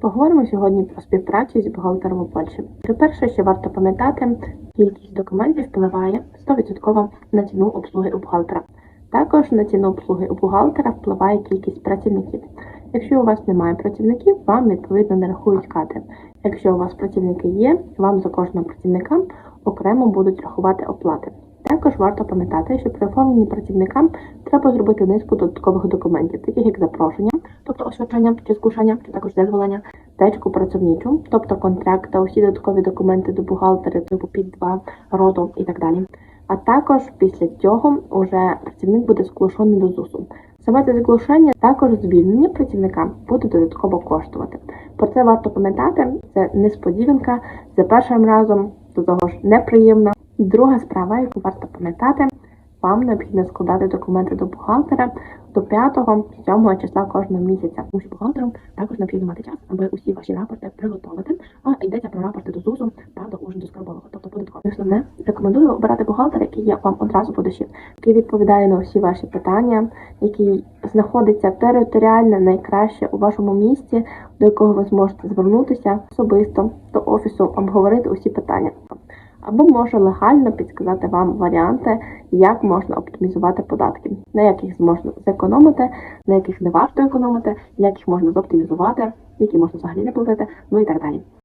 Поговоримо сьогодні про співпрацю з бухгалтером у Польщі. По-перше, що варто пам'ятати, кількість документів впливає 100% на ціну обслуги у бухгалтера. Також на ціну обслуги у бухгалтера впливає кількість працівників. Якщо у вас немає працівників, вам відповідно не рахують кадри. Якщо у вас працівники є, вам за кожного працівника окремо будуть рахувати оплати. Також варто пам'ятати, що при оформленні працівникам треба зробити низку додаткових документів, таких як запрошення, тобто освячення чи згушення, чи також дозволення, течку працівничу, тобто контракт та усі додаткові документи до бухгалтера, типу під 2 роду і так далі. А також після цього уже працівник буде зголошений до ЗУСу. Саме це зголошення також звільнення працівника буде додатково коштувати. Про це варто пам'ятати, це несподіванка за першим разом, до того ж неприємна. Друга справа, яку варто пам'ятати, вам необхідно складати документи до бухгалтера до 5-7 числа кожного місяця. Тому що бухгалтерам також необхідно мати час, аби усі ваші рапорти приготувати. А йдеться про рапорти до ЗУСу та до ужин до скарбового, тобто податкового. І Основне рекомендую обирати бухгалтера, який є вам одразу по душі, який відповідає на всі ваші питання, який знаходиться територіально найкраще у вашому місті, до якого ви зможете звернутися особисто до офісу, обговорити усі питання. Або може легально підказати вам варіанти, як можна оптимізувати податки, на яких можна зекономити, на яких не варто економити, як їх можна зоптимізувати, які можна взагалі не платити, ну і так далі.